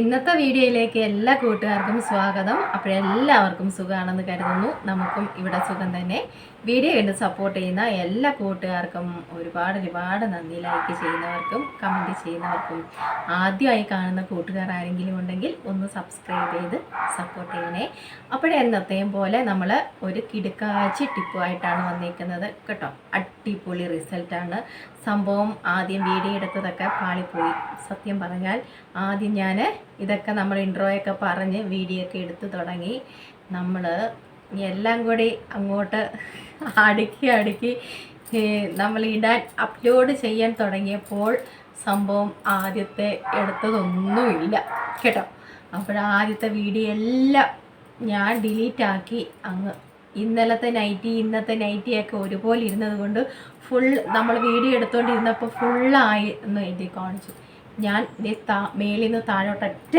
ഇന്നത്തെ വീഡിയോയിലേക്ക് എല്ലാ കൂട്ടുകാർക്കും സ്വാഗതം. അപ്പോഴെല്ലാവർക്കും സുഖമാണെന്ന് കരുതുന്നു. നമുക്കും ഇവിടെ സുഖം തന്നെ. വീഡിയോ കണ്ട് സപ്പോർട്ട് ചെയ്യുന്ന എല്ലാ കൂട്ടുകാർക്കും ഒരുപാട് ഒരുപാട് നന്ദി. ലൈക്ക് ചെയ്യുന്നവർക്കും കമന്റ് ചെയ്യുന്നവർക്കും. ആദ്യമായി കാണുന്ന കൂട്ടുകാർ ആരെങ്കിലും ഉണ്ടെങ്കിൽ ഒന്ന് സബ്സ്ക്രൈബ് ചെയ്ത് സപ്പോർട്ട് ചെയ്യണേ. അപ്പോഴേ എന്നത്തെയും പോലെ നമ്മൾ ഒരു കിടുക്കാച്ചി ടിപ്പുമായിട്ടാണ് വന്നിരിക്കുന്നത് കേട്ടോ അടിപൊളി റിസൾട്ടാണ് സംഭവം ആദ്യം വീഡിയോ എടുത്തതൊക്കെ പാളിപ്പോയി. സത്യം പറഞ്ഞാൽ ആദ്യം ഞാൻ ഇതൊക്കെ നമ്മൾ ഇൻട്രോയൊക്കെ പറഞ്ഞ് വീഡിയോ ഒക്കെ എടുത്തു തുടങ്ങി. നമ്മൾ എല്ലാം കൂടി അങ്ങോട്ട് അടുക്കി അടുക്കി നമ്മൾ ഇടാൻ അപ്ലോഡ് ചെയ്യാൻ തുടങ്ങിയപ്പോൾ സംഭവം ആദ്യത്തെ എടുത്തതൊന്നുമില്ല. കേട്ടോ? അപ്പോഴാദ്യത്തെ വീഡിയോ എല്ലാം ഞാൻ ഡിലീറ്റ് ആക്കി അങ്ങ് ഇന്നലത്തെ നൈറ്റി ഇന്നത്തെ നൈറ്റിയൊക്കെ ഒരുപോലെ ഇരുന്നത് കൊണ്ട് ഫുൾ നമ്മൾ വീഡിയോ എടുത്തുകൊണ്ടിരുന്നപ്പോൾ ഫുള്ളായി എന്ന് എഴുതി കാണിച്ചു. ഞാൻ മേളിൽ നിന്ന് താഴോട്ടൊറ്റ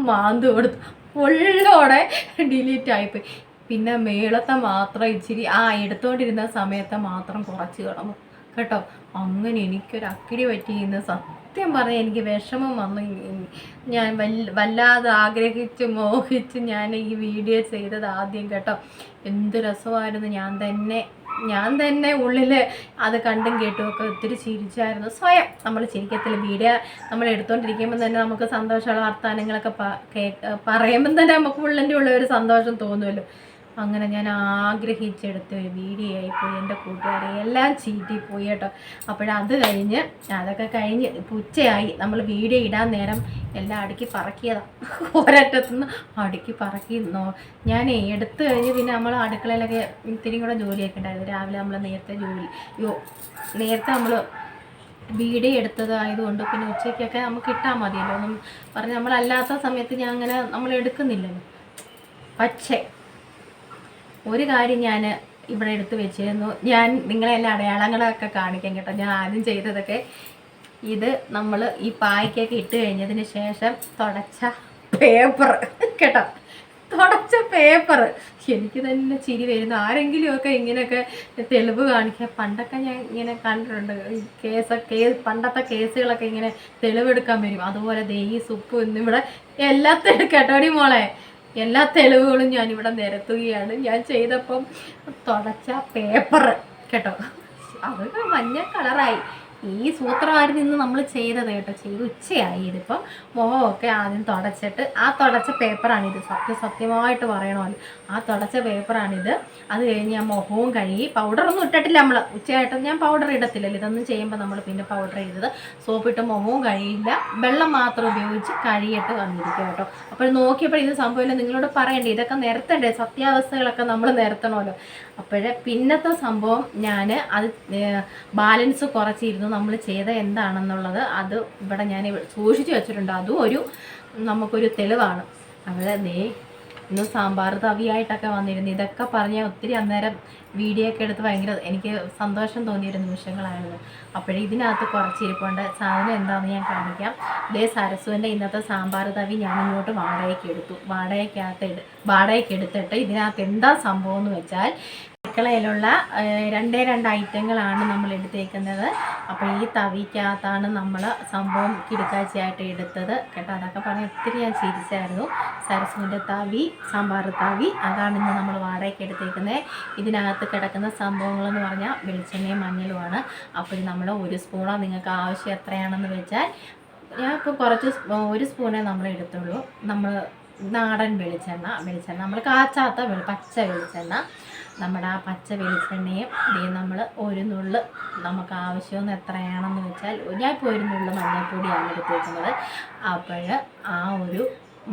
മാന്ത് കൊടുത്തു. ഫുള്ളോടെ ഡിലീറ്റ് ആയിപ്പോയി പിന്നെ മേളത്തെ മാത്രം ഇച്ചിരി ആ എടുത്തുകൊണ്ടിരുന്ന സമയത്ത് മാത്രം കുറച്ച് കിടന്നു. കേട്ടോ? അങ്ങനെ എനിക്കൊരു അക്കിടി പറ്റി ഇന്ന് സത്യം പറഞ്ഞാൽ എനിക്ക് വിഷമം വന്നു. ഞാൻ വല്ല വല്ലാതെ ആഗ്രഹിച്ച് മോഹിച്ച് ഞാൻ ഈ വീഡിയോ ചെയ്തത് ആദ്യം കേട്ടോ. എന്ത് രസമായിരുന്നു. ഞാൻ തന്നെ ഞാൻ തന്നെ ഉള്ളിൽ അത് കണ്ടും കേട്ടും ഒക്കെ ഒത്തിരി ചിരിച്ചായിരുന്നു. സ്വയം നമ്മൾ ചിരിക്കത്തില്ല വീഡിയോ നമ്മൾ എടുത്തുകൊണ്ടിരിക്കുമ്പോൾ തന്നെ നമുക്ക് സന്തോഷമുള്ള വർത്തമാനങ്ങളൊക്കെ പറയുമ്പം തന്നെ നമുക്ക് ഉള്ളിന്റെ ഉള്ള ഒരു സന്തോഷം തോന്നുമല്ലോ അങ്ങനെ ഞാൻ ആഗ്രഹിച്ചെടുത്ത ഒരു വീഡിയോ ആയിപ്പോയി എന്റെ കൂട്ടുകാരെ എല്ലാം ചീറ്റിപ്പോയി കേട്ടോ. അപ്പോഴത് കഴിഞ്ഞ് അതൊക്കെ കഴിഞ്ഞ് ഉച്ചയായി. നമ്മൾ വീഡിയോ ഇടാൻ നേരം എല്ലാം അടുക്കി പറക്കിയതാണ് ഒരറ്റത്തുനിന്ന് അടുക്കി പറക്കി ഞാൻ എടുത്തു കഴിഞ്ഞ് പിന്നെ നമ്മൾ അടുക്കളയിലൊക്കെ ഇത്തിരി കൂടെ ജോലിയൊക്കെ ഉണ്ടായിരുന്നു. രാവിലെ നമ്മൾ നേരത്തെ ജോലി. യോ നേരത്തെ നമ്മൾ വീഡിയോ എടുത്തതായതുകൊണ്ട് പിന്നെ ഉച്ചയ്ക്കൊക്കെ നമുക്ക് ഇട്ടാൽ മതിയല്ലോ. പറഞ്ഞ് നമ്മളല്ലാത്ത സമയത്ത് ഞാൻ അങ്ങനെ നമ്മൾ എടുക്കുന്നില്ലല്ലോ. പക്ഷേ ഒരു കാര്യം ഞാൻ ഇവിടെ എടുത്തു വെച്ചിരുന്നു. ഞാൻ നിങ്ങളെല്ലാം അടയാളങ്ങളൊക്കെ കാണിക്കാൻ കേട്ടോ. ഞാൻ ആദ്യം ചെയ്തതൊക്കെ ഇത് നമ്മൾ ഈ പായ്ക്കൊക്കെ ഇട്ട് കഴിഞ്ഞതിന് ശേഷം തുടച്ച പേപ്പർ കേട്ടോ. തുടച്ച പേപ്പർ. എനിക്ക് തന്നെ ചിരി വരുന്നു. ആരെങ്കിലുമൊക്കെ ഇങ്ങനെയൊക്കെ തെളിവ് കാണിക്കുക. പണ്ടൊക്കെ ഞാൻ ഇങ്ങനെ കണ്ടിട്ടുണ്ട്. കേസ് കേസൊക്കെ കേസ് പണ്ടത്തെ കേസുകളൊക്കെ ഇങ്ങനെ തെളിവെടുക്കാൻ വരും. അതുപോലെ ദേ സുപ്പ് ഇന്നിവിടെ എല്ലാത്തിനും കേട്ടോടി മോളെ. എല്ലാ തെളിവുകളും ഞാൻ ഇവിടെ നിരത്തുകയാണ്. ഞാൻ ചെയ്തപ്പം തുടച്ച പേപ്പർ കേട്ടോ? അതൊക്കെ മഞ്ഞ കളറായി ഈ സൂത്രമായിരുന്നു നിന്ന് നമ്മൾ ചെയ്തത് കേട്ടോ. ചെയ്ത് ഉച്ചയായി ഇതിപ്പം. മുഖമൊക്കെ ആദ്യം തുടച്ചിട്ട് ആ തുടച്ച പേപ്പറാണിത്. സത്യ സത്യമായിട്ട് പറയണമല്ലോ. ആ തുടച്ച പേപ്പറാണിത്. അത് കഴിഞ്ഞ് ഞാൻ മുഖവും കഴുകി പൗഡറൊന്നും ഇട്ടിട്ടില്ല നമ്മൾ ഉച്ചയായിട്ട് ഞാൻ പൗഡർ ഇടത്തില്ലല്ലോ. ഇതൊന്നും ചെയ്യുമ്പോൾ നമ്മൾ പിന്നെ പൗഡർ ചെയ്തത്. സോപ്പിട്ട് മുഖവും കഴിയില്ല വെള്ളം മാത്രം ഉപയോഗിച്ച് കഴുകിയിട്ട് വന്നിരിക്കും കേട്ടോ. അപ്പോൾ നോക്കിയപ്പോൾ ഇത് സംഭവമില്ല. നിങ്ങളോട് പറയണ്ടേ? ഇതൊക്കെ നിരത്തണ്ടേ? സത്യാവസ്ഥകളൊക്കെ നമ്മൾ നിരത്തണമല്ലോ. അപ്പോഴേ പിന്നത്തെ സംഭവം ഞാൻ അത് ബാലൻസ് കുറച്ചിരുന്നു നമ്മൾ ചെയ്ത എന്താണെന്നുള്ളത് അത് ഇവിടെ ഞാൻ സൂക്ഷിച്ചു വെച്ചിട്ടുണ്ട്. അതും ഒരു നമുക്കൊരു തെളിവാണ്. അവിടെ ദേ ഇന്ന് സാമ്പാർ തവിയായിട്ടൊക്കെ വന്നിരുന്നു. ഇതൊക്കെ പറഞ്ഞാൽ ഒത്തിരി അന്നേരം വീഡിയോ ഒക്കെ എടുത്ത് ഭയങ്കര എനിക്ക് സന്തോഷം തോന്നിയൊരു നിമിഷങ്ങളായിരുന്നു. അപ്പോഴേ ഇതിനകത്ത് കുറച്ചിരിപ്പുണ്ട്. സാധനം എന്താണെന്ന് ഞാൻ കാണിക്കാം. ഇതേ സരസുവിന്റെ ഇന്നത്തെ സാമ്പാർ തവി ഞാൻ ഇങ്ങോട്ട് വാടകയ്ക്ക് എടുത്തു. വാടകയ്ക്കകത്ത് വാടകയ്ക്ക് എടുത്തിട്ട് ഇതിനകത്ത് എന്താ സംഭവം എന്ന് വെച്ചാൽ അടുക്കളയിലുള്ള രണ്ടേ രണ്ട് ഐറ്റങ്ങളാണ് നമ്മൾ എടുത്തേക്കുന്നത്. അപ്പോൾ ഈ തവിക്കകത്താണ് നമ്മൾ സംഭവം കിടുക്കാച്ചയായിട്ട് എടുത്തത്. കേട്ടോ അതൊക്കെ പറഞ്ഞ് ഒത്തിരി ഞാൻ ചിരിച്ചായിരുന്നു. സരസുവിന്റെ തവി സാമ്പാർ തവി അതാണ് ഇന്ന് നമ്മൾ വാടകയ്ക്ക് എടുത്തേക്കുന്നത് ഇതിനകത്ത് കിടക്കുന്ന സംഭവങ്ങളെന്ന് പറഞ്ഞാൽ വെളിച്ചെണ്ണയും മഞ്ഞളുമാണ്. അപ്പോൾ നമ്മൾ ഒരു സ്പൂണോ നിങ്ങൾക്ക് ആവശ്യം എത്രയാണെന്ന് വെച്ചാൽ ഞാൻ ഇപ്പോൾ കുറച്ച് ഒരു സ്പൂണേ നമ്മൾ എടുത്തുള്ളൂ. നമ്മൾ നാടൻ വെളിച്ചെണ്ണ വെളിച്ചെണ്ണ നമ്മൾ കാച്ചാത്ത പച്ച വെളിച്ചെണ്ണ. നമ്മുടെ ആ പച്ച വെളിച്ചെണ്ണയും ഇതേ നമ്മൾ ഒരു നുള്ള് നമുക്ക് ആവശ്യമെന്ന് എത്രയാണെന്ന് വെച്ചാൽ ഞാൻ ഇപ്പോൾ ഒരു നുള്ള് മഞ്ഞൾപ്പൊടിയാണ് എടുത്തേക്കുന്നത്. അപ്പോൾ ആ ഒരു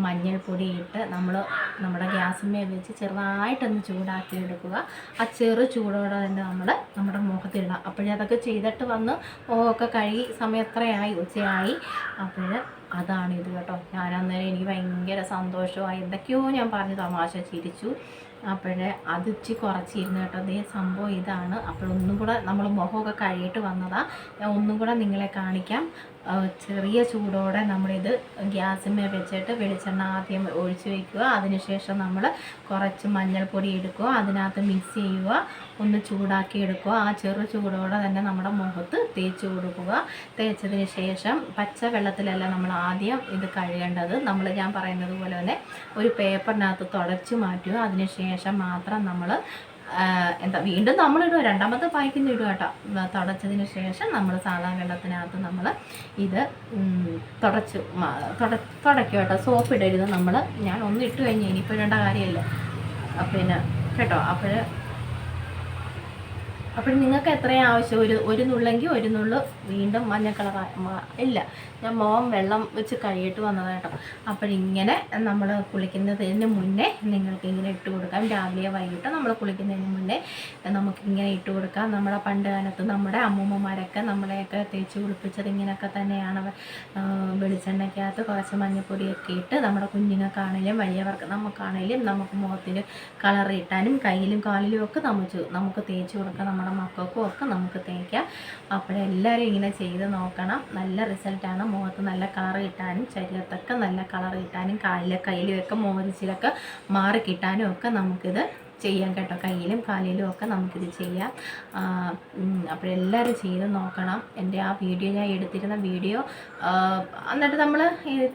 മഞ്ഞൾപ്പൊടി ഇട്ട് നമ്മൾ നമ്മുടെ ഗ്യാസിന്മേൽ വെച്ച് ചെറുതായിട്ടൊന്ന് ചൂടാക്കി എടുക്കുക ആ ചെറു ചൂടോടെ തന്നെ നമ്മൾ നമ്മുടെ മുഖത്തിടണം അപ്പോഴേ അതൊക്കെ ചെയ്തിട്ട് വന്ന് ഒക്കെ കഴുകി സമയം എത്രയായി? ഉച്ചയായി. അപ്പോൾ അതാണ് ഇത് കേട്ടോ. ഞാൻ അന്നേരം എനിക്ക് ഭയങ്കര സന്തോഷമായി. എന്തൊക്കെയോ ഞാൻ പറഞ്ഞ് തമാശ ചിരിച്ചു. അപ്പോഴേ അത് ഇച്ചി കുറച്ചിരുന്നു കേട്ടോ. അതേ സംഭവം ഇതാണ്. അപ്പോഴൊന്നും കൂടെ നമ്മൾ മുഖമൊക്കെ കഴിയിട്ട് വന്നതാണ് ഞാൻ ഒന്നും കൂടെ നിങ്ങളെ കാണിക്കാം. ചെറിയ ചൂടോടെ നമ്മളിത് ഗ്യാസിന്മേൽ വെച്ചിട്ട് വെളിച്ചെണ്ണ ആദ്യം ഒഴിച്ചു വയ്ക്കുക അതിനുശേഷം നമ്മൾ കുറച്ച് മഞ്ഞൾപ്പൊടി എടുക്കുക അതിനകത്ത് മിക്സ് ചെയ്യുക. ഒന്ന് ചൂടാക്കി എടുക്കുക ആ ചെറു ചൂടോടെ തന്നെ നമ്മുടെ മുഖത്ത് തേച്ച് കൊടുക്കുക. തേച്ചതിന് ശേഷം പച്ച വെള്ളത്തിലല്ല നമ്മൾ ആദ്യം ഇത് കഴുകേണ്ടത്. നമ്മൾ ഞാൻ പറയുന്നത് പോലെ തന്നെ ഒരു പേപ്പറിനകത്ത് തുടച്ചു മാറ്റുക. അതിനുശേഷം മാത്രം നമ്മൾ എന്താ വീണ്ടും നമ്മളിടുക. രണ്ടാമത്തെ പായ്ക്കുന്ന ഇടുക കേട്ടോ. തുടച്ചതിന് ശേഷം നമ്മൾ സാധാ വെള്ളത്തിനകത്ത് നമ്മൾ ഇത് തുടച്ച് തുടയ്ക്കുക കേട്ടോ. സോപ്പ് ഇടരുത് നമ്മൾ. ഞാൻ ഒന്നിട്ട് കഴിഞ്ഞ് ഇനിയിപ്പോൾ ഇടേണ്ട കാര്യമില്ല. പിന്നെ കേട്ടോ. അപ്പോൾ അപ്പോൾ നിങ്ങൾക്ക് എത്രയും ആവശ്യം? ഒരു ഒരു നുള്ളെങ്കിൽ ഒരു നുള്ളു വീണ്ടും മഞ്ഞ കളർ ഇല്ല. ഞാൻ മോം വെള്ളം വെച്ച് കഴിയിട്ട് വന്നതാണ് കേട്ടോ. അപ്പോഴിങ്ങനെ നമ്മൾ കുളിക്കുന്നതിന് മുന്നേ നിങ്ങൾക്ക് ഇങ്ങനെ ഇട്ട് കൊടുക്കാം. രാവിലെ വൈകിട്ട് നമ്മൾ കുളിക്കുന്നതിന് മുന്നേ നമുക്കിങ്ങനെ ഇട്ട് കൊടുക്കാം. നമ്മുടെ പണ്ട് കാലത്ത് നമ്മുടെ അമ്മൂമ്മമാരൊക്കെ നമ്മളെയൊക്കെ തേച്ച് കുളിപ്പിച്ചത് ഇങ്ങനെയൊക്കെ തന്നെയാണ്. വെളിച്ചെണ്ണയ്ക്കകത്ത് കുറച്ച് മഞ്ഞപ്പൊടിയൊക്കെ ഇട്ട് നമ്മുടെ കുഞ്ഞുങ്ങൾക്കാണേലും വലിയവർക്ക് നമുക്കാണേലും നമുക്ക് മുഖത്തിന് കളർ ഇട്ടാനും കയ്യിലും കാലിലും ഒക്കെ നമുക്ക് നമുക്ക് തേച്ച് കൊടുക്കാം. നമ്മുടെ മക്കൾക്കും ഒക്കെ നമുക്ക് തേക്കാം. അപ്പോഴെല്ലാവരും ഇങ്ങനെ ചെയ്ത് നോക്കണം. നല്ല റിസൾട്ടാണ് മുഖത്ത് നല്ല കളർ കിട്ടാനും ശരീരത്തൊക്കെ നല്ല കളർ കിട്ടാനും കാലിലെ കയ്യിലൊക്കെ മോരിച്ചിലൊക്കെ മാറി കിട്ടാനും ഒക്കെ നമുക്കിത് ചെയ്യാം കേട്ടോ. കയ്യിലും കാലിലും ഒക്കെ നമുക്കിത് ചെയ്യാം. അപ്പോഴെല്ലാവരും ചെയ്ത് നോക്കണം. എന്റെ ആ വീഡിയോ ഞാൻ എടുത്തിരുന്ന വീഡിയോ എന്നിട്ട് നമ്മൾ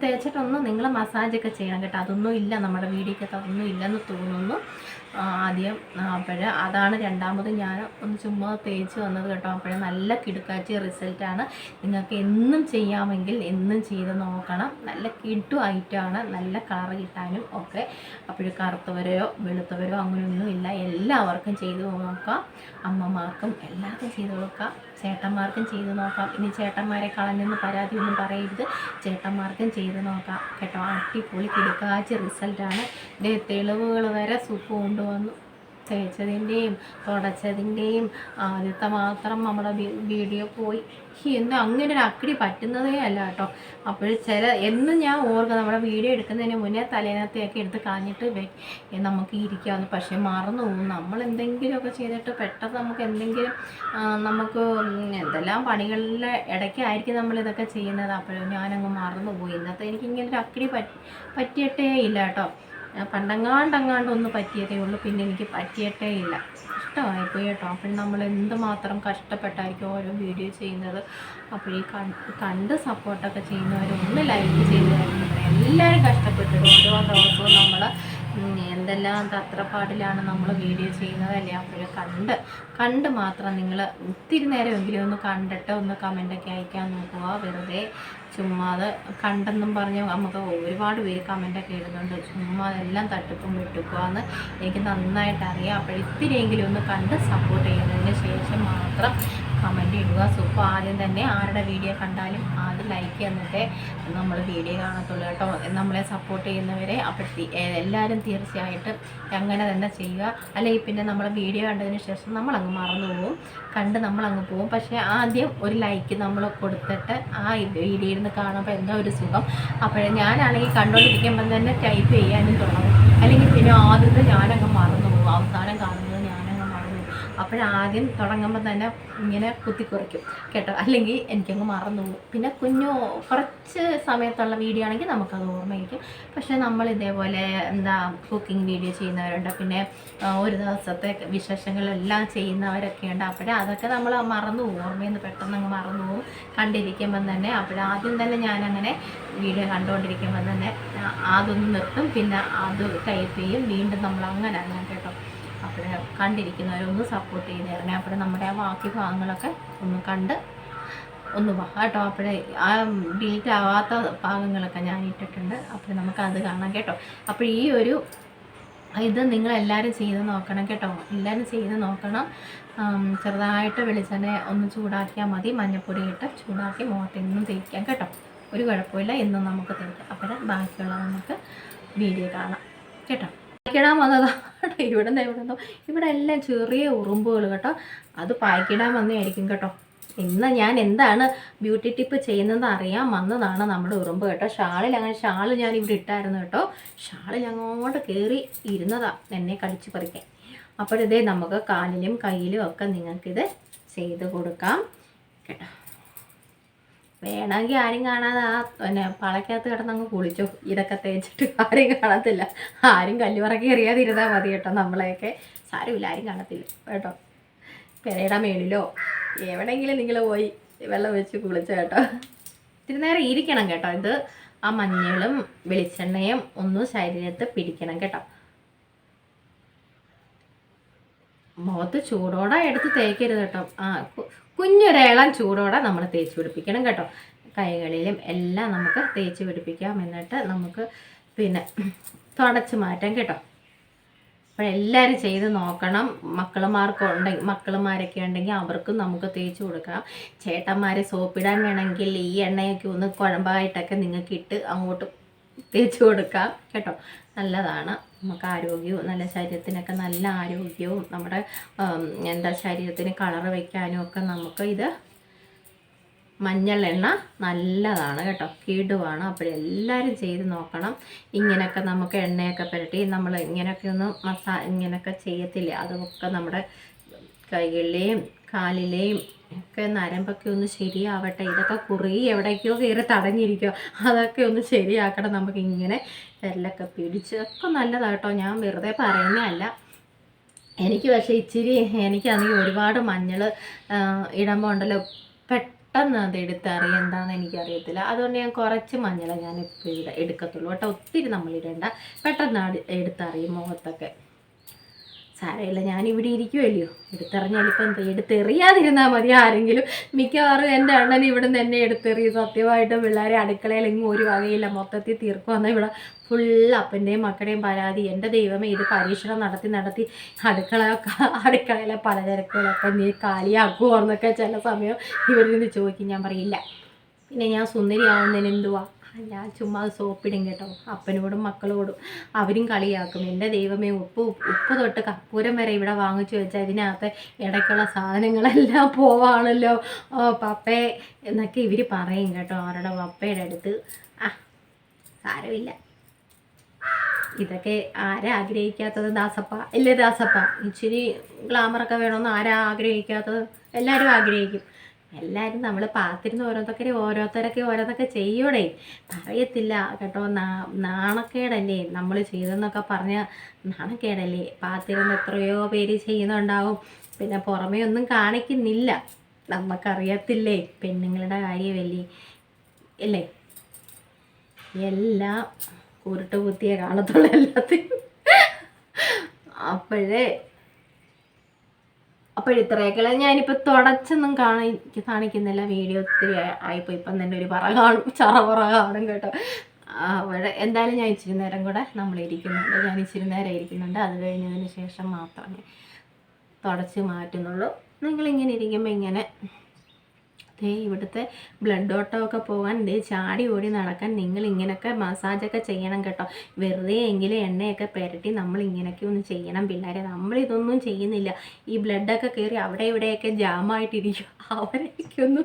തേച്ചിട്ടൊന്നും നിങ്ങൾ മസാജൊക്കെ ചെയ്യണം കേട്ടോ. അതൊന്നും ഇല്ല നമ്മുടെ വീഡിയോക്കകത്ത്. അതൊന്നും ഇല്ലെന്ന് തോന്നുന്നു. ആദ്യം അപ്പോഴ് അതാണ് രണ്ടാമത് ഞാൻ ഒന്ന് ചുമ്മാ തേച്ച് വന്നത് കേട്ടോ. അപ്പോഴേ നല്ല കിടുക്കാറ്റിയ റിസൾട്ടാണ് നിങ്ങൾക്ക് എന്നും ചെയ്യാമെങ്കിൽ എന്നും ചെയ്ത് നോക്കണം. നല്ല കിട്ടു ഐറ്റമാണ് നല്ല കളർ കിട്ടാനും ഒക്കെ. അപ്പോഴ് കറുത്തവരെയോ വെളുത്തവരോ അങ്ങനെയൊന്നും ഇല്ല എല്ലാവർക്കും ചെയ്ത് നോക്കാം. അമ്മമാർക്കും എല്ലാവർക്കും ചെയ്ത് നോക്കാം ചേട്ടന്മാർക്കും ചെയ്ത് നോക്കാം. ഇനി ചേട്ടന്മാരെ കളഞ്ഞെന്ന് പരാതിയൊന്നും പറയരുത്. ചേട്ടന്മാർക്കും ചെയ്ത് നോക്കാം. കേട്ടോ? അടിപൊളി കിടക്കാച്ച റിസൾട്ടാണ്. ഇതിന്റെ തെളിവുകൾ വരെ സൂപ്പ് കൊണ്ടുവന്നു. തേച്ചതിന്റെയും തുടച്ചതിന്റെയും ആദ്യത്തെ മാത്രം നമ്മുടെ വീഡിയോ പോയി. എന്നും അങ്ങനെ ഒരു അക്കടി പറ്റുന്നതേ അല്ല കേട്ടോ. അപ്പോൾ ചില എന്നും ഞാൻ ഓർക്കുക നമ്മുടെ വീഡിയോ എടുക്കുന്നതിന് മുന്നേ തലേനകത്തെയൊക്കെ എടുത്ത് കളഞ്ഞിട്ട് നമുക്ക് ഇരിക്കാവുന്നു. പക്ഷേ മറന്നു പോകും. നമ്മൾ എന്തെങ്കിലുമൊക്കെ ചെയ്തിട്ട് പെട്ടെന്ന് നമുക്ക് എന്തെങ്കിലും നമുക്ക് എന്തെല്ലാം പണികളിലെ ഇടയ്ക്കായിരിക്കും നമ്മൾ ഇതൊക്കെ ചെയ്യുന്നത്. അപ്പോഴും ഞാനങ്ങ് മറന്നു പോയി. ഇന്നത്തെ എനിക്ക് ഇങ്ങനെ ഒരു അക്കടി പറ്റി പറ്റിയിട്ടേ ഇല്ല കേട്ടോ. പണ്ടങ്ങാണ്ടങ്ങാണ്ട് ഒന്ന് പറ്റിയതേ ഉള്ളൂ. പിന്നെ എനിക്ക് പറ്റിയിട്ടേ ഇല്ല. ഇഷ്ടമായിപ്പോയി കേട്ടോ. അപ്പം നമ്മൾ എന്തുമാത്രം കഷ്ടപ്പെട്ടായിരിക്കും ഓരോ വീഡിയോ ചെയ്യുന്നത്. അപ്പോൾ ഈ കണ്ട് സപ്പോർട്ടൊക്കെ ചെയ്യുന്നവരൊന്ന് ലൈക്ക് ചെയ്ത് എല്ലാവരും കഷ്ടപ്പെട്ടിട്ട് ഓരോ ദിവസവും നമ്മൾ എന്തെല്ലാം തത്രപ്പാടിലാണ് നമ്മൾ വീഡിയോ ചെയ്യുന്നത് അല്ലേ അപ്പോൾ കണ്ട് കണ്ട് മാത്രം നിങ്ങൾ ഒത്തിരി നേരമെങ്കിലും ഒന്ന് കണ്ടിട്ട് ഒന്ന് കമന്റൊക്കെ അയക്കാൻ നോക്കുക. വെറുതെ ചുമ്മാതെ കണ്ടെന്നും പറഞ്ഞ് നമുക്ക് ഒരുപാട് പേര് കമന്റൊക്കെ ഇടുന്നുണ്ട്. ചുമ്മാ എല്ലാം തട്ടിപ്പും വെട്ടുക്കുകയെന്ന് എനിക്ക് നന്നായിട്ട് അറിയാം അപ്പോൾ ഇത്തിരിയെങ്കിലും ഒന്ന് കണ്ട് സപ്പോർട്ട് ചെയ്യുന്നതിന് ശേഷം മാത്രം കമന്റ് ഇടുക. സുപ്പ് ആദ്യം തന്നെ ആരുടെ വീഡിയോ കണ്ടാലും ആദ്യം ലൈക്ക് എന്നിട്ടേ നമ്മൾ വീഡിയോ കാണത്തുള്ളൂ കേട്ടോ. നമ്മളെ സപ്പോർട്ട് ചെയ്യുന്നവരെ അപ്പോഴത്തെ എല്ലാവരും തീർച്ചയായിട്ടും അങ്ങനെ തന്നെ ചെയ്യുക. അല്ലെങ്കിൽ പിന്നെ നമ്മൾ വീഡിയോ കണ്ടതിന് ശേഷം നമ്മളങ്ങ് മറന്നു പോകും കണ്ട് നമ്മളങ്ങ് പോകും പക്ഷേ ആദ്യം ഒരു ലൈക്ക് നമ്മൾ കൊടുത്തിട്ട് ആ വീഡിയോ ഇരുന്ന് കാണുമ്പോൾ എന്താ ഒരു സുഖം? അപ്പോഴേ ഞാനാണെങ്കിൽ കണ്ടുകൊണ്ടിരിക്കുമ്പം തന്നെ ടൈപ്പ് ചെയ്യാനും തുടങ്ങും. അല്ലെങ്കിൽ പിന്നെ ആദ്യത്തെ ഞാനങ്ങ് മറന്നു പോകും അവസാനം കാണുന്നത് ഞാനങ്ങ് മറന്നു പോകും അപ്പോഴാദ്യം തുടങ്ങുമ്പോൾ തന്നെ ഇങ്ങനെ കുത്തിക്കുറയ്ക്കും കേട്ടോ? അല്ലെങ്കിൽ എനിക്കങ്ങ് മറന്നു പോകും പിന്നെ കുഞ്ഞു കുറച്ച് സമയത്തുള്ള വീഡിയോ ആണെങ്കിൽ നമുക്കത് ഓർമ്മയിരിക്കും പക്ഷേ നമ്മൾ ഇതേപോലെ എന്താ കുക്കിംഗ് വീഡിയോ ചെയ്യുന്നവരുണ്ട്. പിന്നെ ഒരു ദിവസത്തെ വിശേഷങ്ങളെല്ലാം ചെയ്യുന്നവരൊക്കെ ഉണ്ട്. അപ്പോഴേ അതൊക്കെ നമ്മൾ മറന്നു പോകും ഓർമ്മയിൽ നിന്ന് പെട്ടെന്ന് അങ്ങ് മറന്നു പോകും കണ്ടിരിക്കുമ്പം തന്നെ അപ്പോഴാദ്യം തന്നെ ഞാനങ്ങനെ വീഡിയോ കണ്ടുകൊണ്ടിരിക്കുമ്പോൾ തന്നെ അതൊന്ന് നിർത്തും. പിന്നെ അത് ടൈപ്പ് ചെയ്യും. വീണ്ടും നമ്മൾ അങ്ങനെ അങ്ങനെ കേട്ടോ. അപ്പോൾ കണ്ടിരിക്കുന്നവരൊന്ന് സപ്പോർട്ട് ചെയ്ത് തരണേ. അപ്പോൾ നമ്മുടെ ആ ബാക്കി ഭാഗങ്ങളൊക്കെ ഒന്ന് കണ്ട് ഒന്ന് വാ കേട്ടോ. അപ്പോഴേ ആ ഡിലീറ്റ് ആവാത്ത ഭാഗങ്ങളൊക്കെ ഞാൻ ഇട്ടിട്ടുണ്ട്. അപ്പോൾ നമുക്കത് കാണാം കേട്ടോ. അപ്പോൾ ഈ ഒരു ഇത് നിങ്ങളെല്ലാവരും ചെയ്ത് നോക്കണം കേട്ടോ. എല്ലാവരും ചെയ്ത് നോക്കണം. ചെറുതായിട്ട് വെളിച്ചെണ്ണ ഒന്ന് ചൂടാക്കിയാൽ മതി. മഞ്ഞപ്പൊടി ഇട്ട് ചൂടാക്കി മുഖത്തെന്നും തേക്കാം കേട്ടോ. ഒരു കുഴപ്പമില്ല. എന്നും നമുക്ക് തേക്കാം. അപ്പോൾ ബാക്കിയുള്ള നമുക്ക് വീഡിയോ കാണാം കേട്ടോ. പായ്ക്കിടാൻ വന്നതാണ് ഇവിടെ നിന്ന് ഇവിടെ ഇവിടെ എല്ലാം ചെറിയ ഉറുമ്പുകൾ കേട്ടോ. അത് പായ്ക്കിടാൻ വന്നതായിരിക്കും കേട്ടോ. ഇന്ന് ഞാൻ എന്താണ് ബ്യൂട്ടി ടിപ്പ് ചെയ്യുന്നത് അറിയാൻ വന്നതാണ് നമ്മുടെ ഉറുമ്പ് കേട്ടോ. ഷാളിൽ അങ്ങനെ ഷാൾ ഞാൻ ഇവിടെ ഇട്ടായിരുന്നു കേട്ടോ. ഷാളിൽ അങ്ങോട്ട് കയറി ഇരുന്നതാ എന്നെ കടിച്ചു പറിക്കാൻ. അപ്പോഴിതേ നമുക്ക് കാലിലും കയ്യിലും ഒക്കെ നിങ്ങൾക്കിത് ചെയ്ത് കൊടുക്കാം കേട്ടോ. വേണമെങ്കിൽ ആരും കാണാതെ ആ പിന്നെ പളക്കകത്ത് കിടന്നങ്ങ് കുളിച്ചോ? ഇതൊക്കെ തേച്ചിട്ട് ആരും കാണത്തില്ല. ആരും കല്ലുപറക്കി എറിയാതിരുന്നാൽ മതി കേട്ടോ നമ്മളെയൊക്കെ. സാരമില്ല ആരും കാണത്തില്ല. കേട്ടോ. പെരയുടെ മേളിലോ? എവിടെയെങ്കിലും നിങ്ങൾ പോയി വെള്ളം ഒഴിച്ച് കുളിച്ചോ കേട്ടോ. ഇത്തിരി നേരം ഇരിക്കണം കേട്ടോ. ഇത് ആ മഞ്ഞളും വെളിച്ചെണ്ണയും ഒന്നും ശരീരത്ത് പിടിക്കണം കേട്ടോ. മുഖത്ത് ചൂടോടെ എടുത്ത് തേക്കരുത് കേട്ടോ. ആ കുഞ്ഞൊരേളം ചൂടോടെ നമ്മൾ തേച്ച് പിടിപ്പിക്കണം കേട്ടോ. കൈകളിലും എല്ലാം നമുക്ക് തേച്ച് പിടിപ്പിക്കാം. എന്നിട്ട് നമുക്ക് പിന്നെ തുടച്ച് മാറ്റാം കേട്ടോ. അപ്പോൾ എല്ലാവരും ചെയ്ത് നോക്കണം. മക്കളുമാർക്ക് ഉണ്ടെങ്കിൽ മക്കളുമാരൊക്കെ ഉണ്ടെങ്കിൽ അവർക്കും നമുക്ക് തേച്ച് കൊടുക്കാം ചേട്ടന്മാരെ സോപ്പിടാൻ വേണമെങ്കിൽ ഈ എണ്ണയൊക്കെ ഒന്ന് കുഴമ്പായിട്ടൊക്കെ നിങ്ങൾക്ക് ഇട്ട് അങ്ങോട്ട് തേച്ച് കൊടുക്കാം കേട്ടോ. നല്ലതാണ്. നമുക്ക് ആരോഗ്യവും നല്ല ശരീരത്തിനൊക്കെ നല്ല ആരോഗ്യവും നമ്മുടെ എന്താ ശരീരത്തിന് കളർ വയ്ക്കാനും ഒക്കെ നമുക്ക് ഇത് മഞ്ഞൾ എണ്ണ നല്ലതാണ് കേട്ടോ. കിടുവാണ്. അപ്പോൾ എല്ലാവരും ചെയ്ത് നോക്കണം. ഇങ്ങനെയൊക്കെ നമുക്ക് എണ്ണയൊക്കെ പുരട്ടി നമ്മൾ ഇങ്ങനെയൊക്കെ ഒന്ന് മസാ ഇങ്ങനെയൊക്കെ ചെയ്യത്തില്ലേ? അതൊക്കെ നമ്മുടെ കൈകളിലെയും കാലിലെയും ഒക്കെ നരമ്പൊക്കെ ഒന്ന് ശരിയാവട്ടെ. ഇതൊക്കെ കുറേ എവിടേക്കോ കയറി തടഞ്ഞിരിക്കുക. അതൊക്കെ ഒന്ന് ശരിയാക്കണം. നമുക്ക് ഇങ്ങനെ വിരലൊക്കെ പിടിച്ച് ഒക്കെ നല്ലതാട്ടോ. ഞാൻ വെറുതെ പറയുന്നതല്ല. എനിക്ക് പക്ഷേ ഇച്ചിരി എനിക്കാണെങ്കിൽ ഒരുപാട് മഞ്ഞൾ ഇടുമ്പോൾ ഉണ്ടല്ലോ പെട്ടെന്ന് അത് എടുത്തറിയാം എന്താണെന്ന് എനിക്കറിയത്തില്ല. അതുകൊണ്ട് ഞാൻ കുറച്ച് മഞ്ഞൾ ഞാൻ ഇപ്പോൾ എടുക്കത്തുള്ളൂ കേട്ടോ. ഒത്തിരി നമ്മൾ ഇടണ്ട. പെട്ടെന്ന് എടുത്തറിയും മുഖത്തൊക്കെ. സാരമില്ല ഞാനിവിടെ ഇരിക്കുമല്ലയോ എടുത്തെറിഞ്ഞാൽ ഇപ്പം എന്താ എടുത്തെറിയാതിരുന്നാൽ മതി ആരെങ്കിലും. മിക്കവാറും എന്റെ അണ്ണൻ ഇവിടെ നിന്ന് തന്നെ എടുത്തെറിയും. സത്യമായിട്ടും പിള്ളേരെ അടുക്കളയിൽ എങ്ങും ഒരു വകയില്ല. മൊത്തത്തിൽ തീർക്കുമെന്നാൽ ഇവിടെ ഫുൾ അപ്പന്റെയും മക്കളുടെയും പരാതി. എന്റെ ദൈവമേ ഇത് പരീക്ഷണം നടത്തി നടത്തി അടുക്കള അടുക്കളയിലെ പലചരക്കുകളൊക്കെ നീ കാലിയാക്കുമോ എന്നൊക്കെ ചില സമയം ഇവരിൽ നിന്ന് ചോദിക്കും. ഞാൻ പറയില്ല പിന്നെ ഞാൻ സുന്ദരിയാവുന്നതിന് എന്തുവാ? ഞാൻ ചുമ്മാ സോപ്പിടും കേട്ടോ. അപ്പനോടും മക്കളോടും. അവരും കളിയാക്കും. എന്റെ ദൈവമേ ഉപ്പ് ഉപ്പ് തൊട്ട് കർപ്പൂരം വരെ ഇവിടെ വാങ്ങിച്ചു വെച്ചാൽ ഇതിനകത്ത് ഇടയ്ക്കുള്ള സാധനങ്ങളെല്ലാം പോവാണല്ലോ. ഓ പപ്പേ എന്നൊക്കെ ഇവർ പറയും കേട്ടോ. അവരുടെ പപ്പയുടെ അടുത്ത്. ആ സാരമില്ല. ഇതൊക്കെ ആരാ ആഗ്രഹിക്കാത്തത്? ദാസപ്പ. ഇല്ലേ ദാസപ്പ? ഇച്ചിരി ഗ്ലാമറൊക്കെ വേണമെന്ന് ആരാ ആഗ്രഹിക്കാത്തത്? എല്ലാവരും ആഗ്രഹിക്കും. എല്ലാവരും നമ്മൾ പാത്തിരുന്ന് ഓരോരുത്തരെ ഓരോരുത്തരൊക്കെ ഓരോന്നൊക്കെ ചെയ്യൂടെ. പറയത്തില്ല കേട്ടോ നാണക്കേടല്ലേ നമ്മൾ ചെയ്തെന്നൊക്കെ പറഞ്ഞ നാണക്കേടല്ലേ. പാത്തിരുന്ന് എത്രയോ പേര് ചെയ്യുന്നുണ്ടാവും. പിന്നെ പുറമേ ഒന്നും കാണിക്കുന്നില്ല. നമുക്കറിയത്തില്ലേ പെണ്ണുങ്ങളുടെ കാര്യമല്ലേ. അല്ലേ? എല്ലാം കുരുട്ട് കാണത്തുള്ള കാണത്തുള്ളൂ എല്ലാത്തിനും. അപ്പോഴേ അപ്പോഴിത്രയൊക്കെ ഞാനിപ്പോൾ തുടച്ചൊന്നും കാണി കാണിക്കുന്നില്ല. വീഡിയോ ഒത്തിരി ആയി- ആയിപ്പോയി. ഇപ്പം തന്നെ ഒരു പറ കാണും. ചറ പറ കാണും കേട്ടോ. അവിടെ എന്തായാലും ഞാൻ ഇച്ചിരി നേരം കൂടെ നമ്മൾ ഇരിക്കുന്നുണ്ട്. ഞാൻ ഇച്ചിരി നേരം ഇരിക്കുന്നുണ്ട്. അത് കഴിഞ്ഞതിന് ശേഷം മാത്രമേ തുടച്ച് മാറ്റുന്നുള്ളൂ. നിങ്ങളിങ്ങനെ ഇരിക്കുമ്പോൾ ഇങ്ങനെ ദേ ഇവിടുത്തെ ബ്ലഡ് ഓട്ടമൊക്കെ പോകാൻ ദേ ചാടി ഓടി നടക്കാൻ നിങ്ങൾ ഇങ്ങനെയൊക്കെ മസാജൊക്കെ ചെയ്യണം കേട്ടോ. വെറുതെ എങ്കിലും എണ്ണയൊക്കെ പുരട്ടി നമ്മൾ ഇങ്ങനെയൊക്കെ ഒന്ന് ചെയ്യണം പിള്ളേരെ. നമ്മളിതൊന്നും ചെയ്യുന്നില്ല. ഈ ബ്ലഡൊക്കെ കയറി അവിടെ ഇവിടെയൊക്കെ ജാമായിട്ടിരിക്കും അവരെയൊക്കെ ഒന്ന്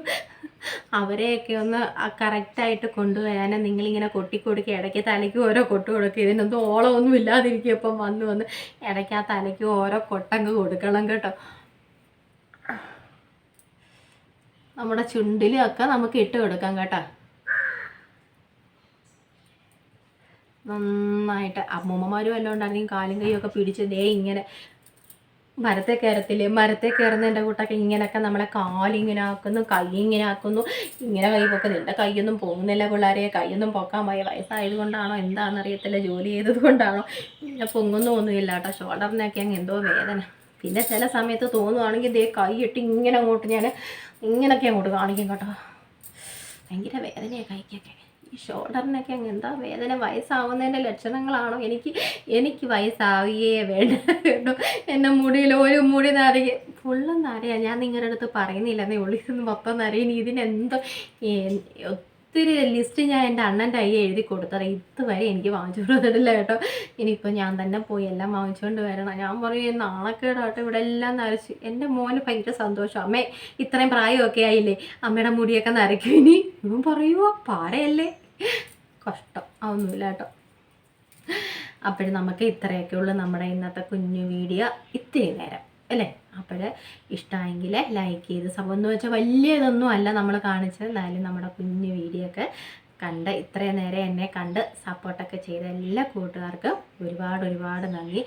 അവരെയൊക്കെ ഒന്ന് കറക്റ്റായിട്ട് കൊണ്ടുവരാൻ നിങ്ങളിങ്ങനെ കൊട്ടിക്കൊടുക്കുക ഇടയ്ക്ക് തലയ്ക്ക് ഓരോ കൊട്ട് കൊടുക്കുക ഇതിനൊന്നും ഓളമൊന്നും ഇല്ലാതിരിക്കും ഇപ്പം വന്ന് വന്ന് ഇടയ്ക്ക് ആ തലയ്ക്ക് ഓരോ കൊട്ടങ്ങ് കൊടുക്കണം കേട്ടോ. നമ്മുടെ ചുണ്ടിലും ഒക്കെ നമുക്ക് ഇട്ട് കൊടുക്കാം കേട്ടോ. നന്നായിട്ട് അമ്മൂമ്മമാരും എല്ലാം ഉണ്ടായിരുന്നെങ്കിൽ കാലും കൈയൊക്കെ പിടിച്ച് ദേ ഇങ്ങനെ മരത്തെ കയറത്തില്ലേ? മരത്തെ കയറുന്നതിന്റെ കൂട്ടൊക്കെ ഇങ്ങനെയൊക്കെ നമ്മളെ കാലിങ്ങനെ ആക്കുന്നു കൈ ഇങ്ങനെ ആക്കുന്നു. ഇങ്ങനെ കൈ പൊക്കുന്നു എന്റെ കൈയൊന്നും പോകുന്നില്ല പിള്ളേരെ. കൈയൊന്നും പൊക്കാൻ പോയ വയസ്സായത് കൊണ്ടാണോ എന്താണെന്ന് അറിയത്തില്ല ജോലി ചെയ്തത് കൊണ്ടാണോ ഇങ്ങനെ പൊങ്ങുന്നു ഒന്നുമില്ല കേട്ടോ. ഷോൾഡറിനൊക്കെ അങ്ങ് എന്തോ വേദന. പിന്നെ ചില സമയത്ത് തോന്നുവാണെങ്കിൽ ദേ കൈ ഇട്ട് ഇങ്ങനെ അങ്ങോട്ട് ഞാൻ ഇങ്ങനെയൊക്കെ അങ്ങോട്ട് കാണിക്കും കേട്ടോ. ഭയങ്കര വേദനയാണ് കൈക്കൊക്കെ. ഈ ഷോൾഡറിനൊക്കെ അങ്ങ് എന്താ വേദന? വയസ്സാവുന്നതിന്റെ ലക്ഷണങ്ങളാണോ? എനിക്ക് എനിക്ക് വയസ്സാവുകയേ വേണ്ട. കേട്ടോ. എന്റെ മുടിയിൽ ഒരു മുടി നരയെ ഫുള്ളും ഞാൻ നിങ്ങളുടെ അടുത്ത് പറയുന്നില്ല എന്നേ ഉള്ളി നിന്ന് മൊത്തം നരയും ഇതിനെന്തോ ഒത്തിരി ലിസ്റ്റ് ഞാൻ എന്റെ അണ്ണന്റെ കൈ എഴുതി കൊടുത്തത്. ഇതുവരെ എനിക്ക് വാങ്ങിച്ചു കൊടുത്തിട്ടില്ല കേട്ടോ. ഇനിയിപ്പോൾ ഞാൻ തന്നെ പോയി എല്ലാം വാങ്ങിച്ചുകൊണ്ട് വരണം. ഞാൻ പറയും നാണക്കേടാട്ടോ ഇവിടെ എല്ലാം നരച്ച്. എന്റെ മോന് ഭയങ്കര സന്തോഷം. അമ്മേ ഇത്രയും പ്രായമൊക്കെ ആയില്ലേ? അമ്മയുടെ മുടിയൊക്കെ നരയ്ക്കും ഇനി. ഇവൻ പറയുമോ പാരയല്ലേ കഷ്ടം. അതൊന്നുമില്ല കേട്ടോ. അപ്പോഴും നമുക്ക് ഇത്രയൊക്കെ ഉള്ളു നമ്മുടെ ഇന്നത്തെ കുഞ്ഞു വീഡിയോ. ഇത്തിരി നേരം അല്ലേ? അപ്പോൾ ഇഷ്ടമായെങ്കിൽ ലൈക്ക് ചെയ്ത് സബ് എന്ന് വെച്ചാൽ വലിയ ഇതൊന്നും അല്ല നമ്മൾ കാണിച്ചത്. എന്നാലും നമ്മുടെ കുഞ്ഞു വീഡിയോ ഒക്കെ കണ്ട് ഇത്രയും നേരം എന്നെ കണ്ട് സപ്പോർട്ടൊക്കെ ചെയ്ത എല്ലാ കൂട്ടുകാർക്കും ഒരുപാട് ഒരുപാട് നന്ദി.